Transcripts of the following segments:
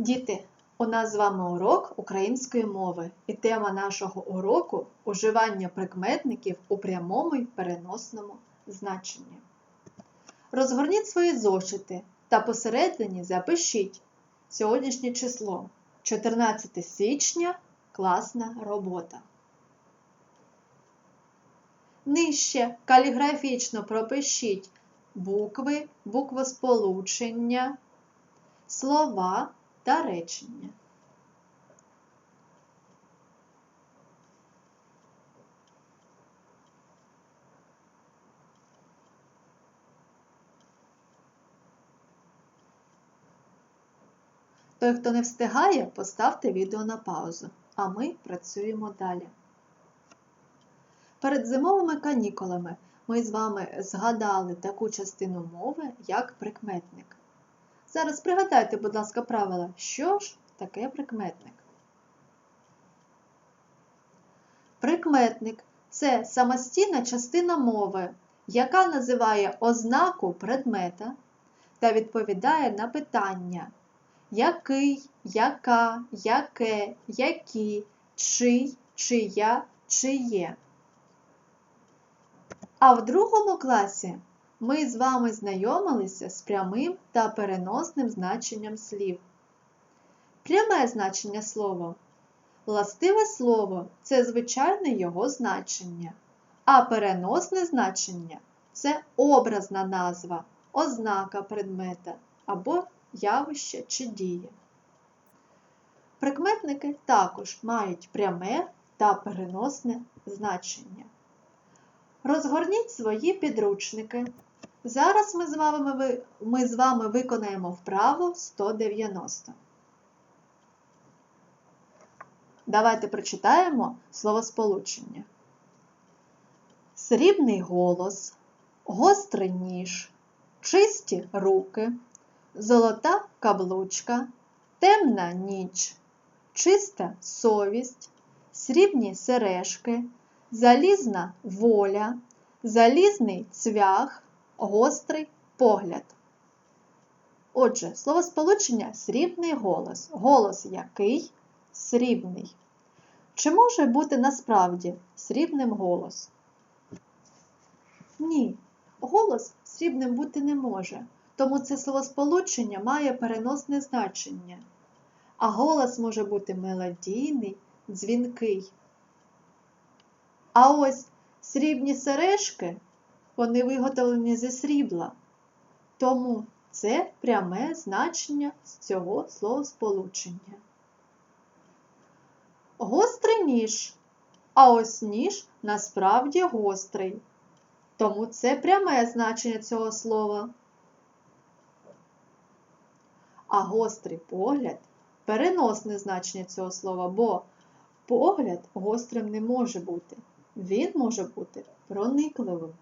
Діти, у нас з вами урок української мови, і тема нашого уроку уживання прикметників у прямому і переносному значенні. Розгорніть свої зошити та посередині запишіть сьогоднішнє число 14 січня класна робота. Нижче каліграфічно пропишіть букви, буквосполучення, слова та речення. Той, хто не встигає, поставте відео на паузу, а ми працюємо далі. Перед зимовими канікулами ми з вами згадали таку частину мови, як прикметник. Зараз пригадайте, будь ласка, правила, що ж таке прикметник. Прикметник це самостійна частина мови, яка називає ознаку предмета та відповідає на питання який, яка, яке, які, чий, чия, чиє. А в другому класі ми з вами знайомилися з прямим та переносним значенням слів. Пряме значення слова. Властиве слово це звичайне його значення, а переносне значення це образна назва, ознака предмета або явище чи дії. Прикметники також мають пряме та переносне значення. Розгорніть свої підручники. Зараз ми з вами, ми з вами виконаємо вправу 190. Давайте прочитаємо словосполучення. Срібний голос, гострий ніж, чисті руки, золота каблучка, темна ніч, чиста совість, срібні сережки, залізна воля, залізний цвях, гострий погляд. Отже, словосполучення срібний голос. Голос який срібний. Чи може бути насправді срібним голос? Ні, голос срібним бути не може, тому це словосполучення має переносне значення. А голос може бути мелодійний, дзвінкий. А ось срібні сережки, вони виготовлені зі срібла. Тому це пряме значення цього словосполучення. Гострий ніж. А ось ніж насправді гострий. Тому це пряме значення цього слова. А гострий погляд переносне значення цього слова, бо погляд гострим не може бути. Він може бути проникливим.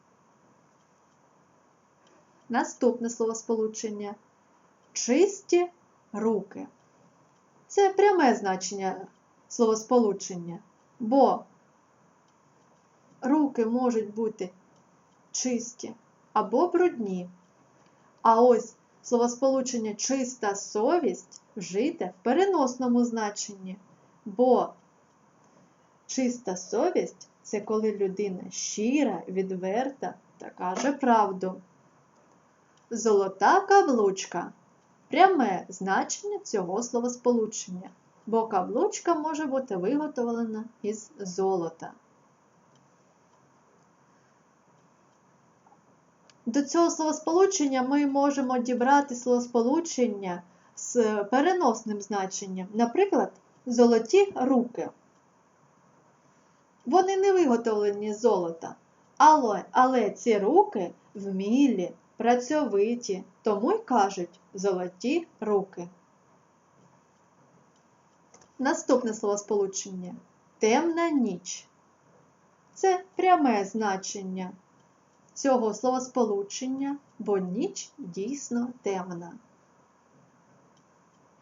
Наступне словосполучення чисті руки. Це пряме значення словосполучення, бо руки можуть бути чисті або брудні. А ось словосполучення чиста совість вжите в переносному значенні, бо чиста совість це коли людина щира, відверта та каже правду. Золота каблучка пряме значення цього словосполучення, бо каблучка може бути виготовлена із золота. До цього словосполучення ми можемо дібрати словосполучення з переносним значенням, наприклад, золоті руки. Вони не виготовлені з золота, але, але ці руки вмілі, працьовиті, тому й кажуть золоті руки. Наступне словосполучення темна ніч. Це пряме значення цього словосполучення, бо ніч дійсно темна.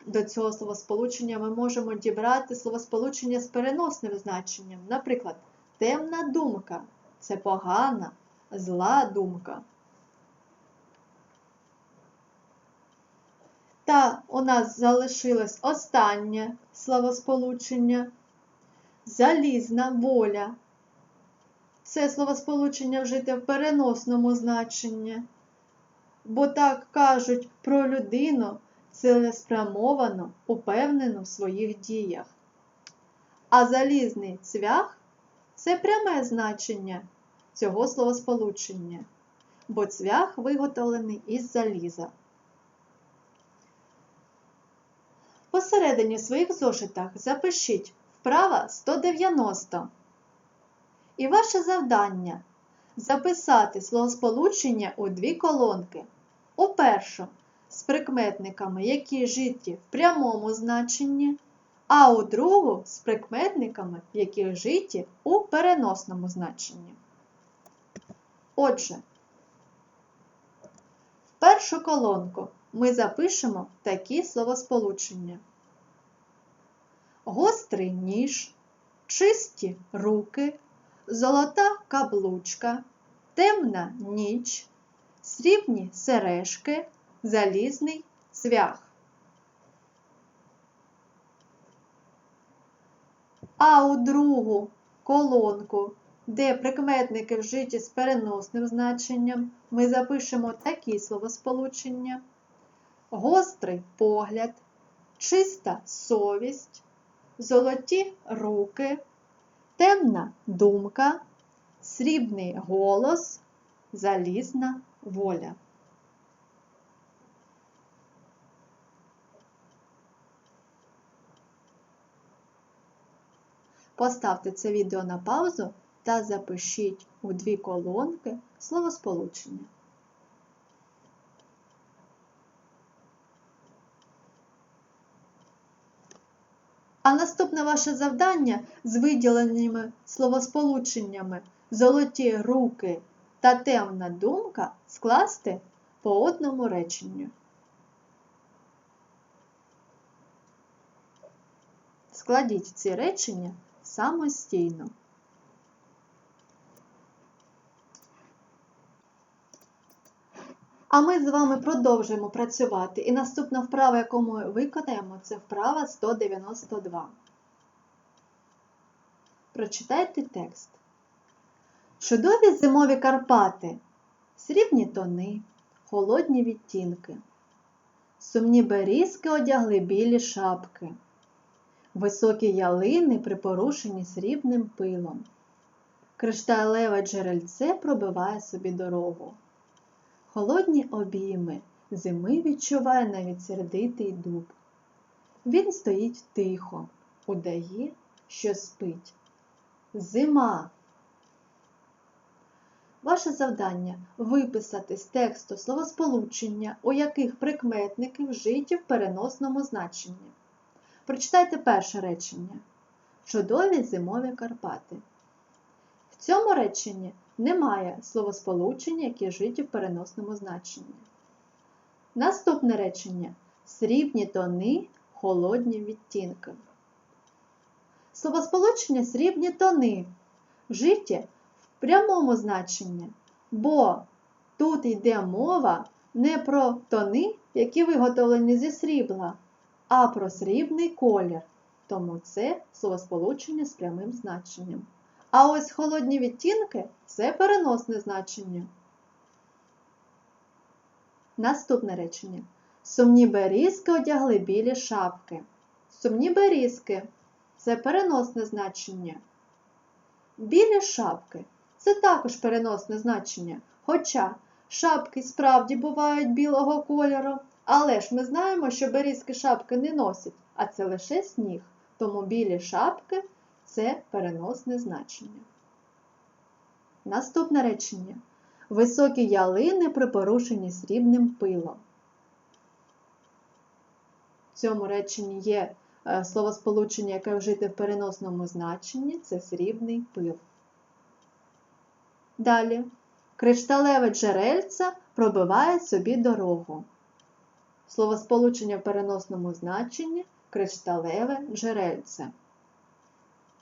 До цього словосполучення ми можемо дібрати словосполучення з переносним значенням. Наприклад, темна думка це погана, зла думка. Та у нас залишилось останнє словосполучення. Залізна воля. Це словосполучення вжите в переносному значенні. Бо так кажуть про людину цілеспрямовано, упевнену в своїх діях. А залізний цвях це пряме значення цього словосполучення, бо цвях виготовлений із заліза. Посередині своїх зошитах запишіть вправа 190. І ваше завдання записати словосполучення у дві колонки. У першу з прикметниками, які житі в прямому значенні, а у другу з прикметниками, які житі у переносному значенні. Отже, в першу колонку ми запишемо такі словосполучення. Гострий ніж, чисті руки, золота каблучка, темна ніч, срібні сережки, залізний цвях. А у другу колонку, де прикметники вжиті з переносним значенням, ми запишемо такі словосполучення: гострий погляд, чиста совість, золоті руки, темна думка, срібний голос, залізна воля. Поставте це відео на паузу та запишіть у дві колонки словосполучення. А наступне ваше завдання з виділеними словосполученнями золоті руки та темна думка скласти по одному реченню. Складіть ці речення самостійно. А ми з вами продовжуємо працювати. І наступна вправа, яку ми виконаємо, це вправа 192. Прочитайте текст. Чудові зимові Карпати, срібні тони, холодні відтінки. Сумні берізки одягли білі шапки. Високі ялини припорушені срібним пилом. Кришталеве джерельце пробиває собі дорогу. Холодні обійми зими відчуває навіть сердитий дуб. Він стоїть тихо, удає, що спить. Зима. Ваше завдання виписати з тексту словосполучення, у яких прикметники вжиті в переносному значенні. Прочитайте перше речення. Чудові зимові Карпати. В цьому реченні немає словосполучення, яке житі в переносному значенні. Наступне речення срібні тони, холодні відтінки. Словосполучення срібні тони вжиті в прямому значенні, бо тут йде мова не про тони, які виготовлені зі срібла, а про срібний колір. Тому це словосполучення з прямим значенням. А ось холодні відтінки це переносне значення. Наступне речення. Сумні берізки одягли білі шапки. Сумні берізки це переносне значення. Білі шапки це також переносне значення. Хоча шапки справді бувають білого кольору, але ж ми знаємо, що берізки шапки не носять, а це лише сніг. Тому білі шапки це переносне значення. Наступне речення. Високі ялини припорушені срібним пилом. В цьому реченні є е, словосполучення, яке вжите в переносному значенні це срібний пил. Далі. Кришталеве джерельце пробиває собі дорогу. Словосполучення в переносному значенні кришталеве джерельце.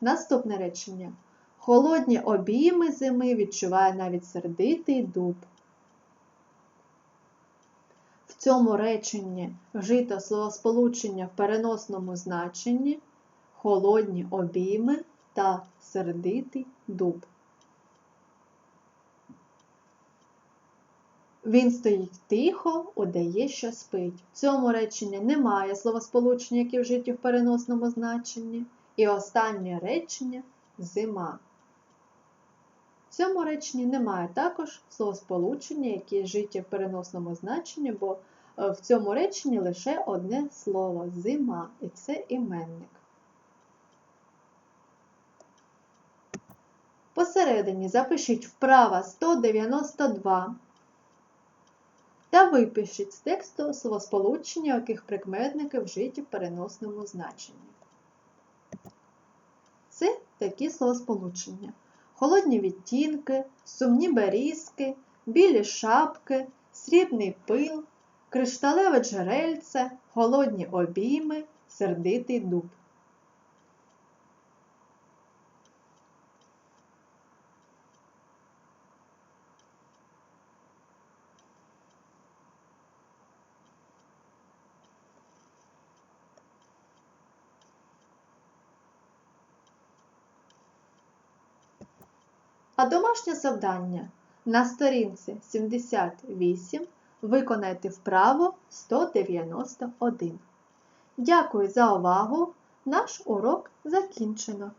Наступне речення. Холодні обійми зими відчуває навіть сердитий дуб. В цьому реченні вжито словосполучення в переносному значенні, холодні обійми та сердитий дуб. Він стоїть тихо, удає, що спить. В цьому реченні немає словосполучення, які вжиті в переносному значенні. І останнє речення зима. В цьому реченні немає також словосполучення, які вжиті в переносному значенні, бо е, в цьому реченні лише одне слово зима, і це іменник. Посередині запишіть вправа 192 та випишіть з тексту словосполучення, яких прикметники вжиті в переносному значенні. Це такі словосполучення. Холодні відтінки, сумні берізки, білі шапки, срібний пил, кришталеве джерельце, холодні обійми, сердитий дуб. Домашнє завдання на сторінці 78 виконайте вправо 191. Дякую за увагу! Наш урок закінчено.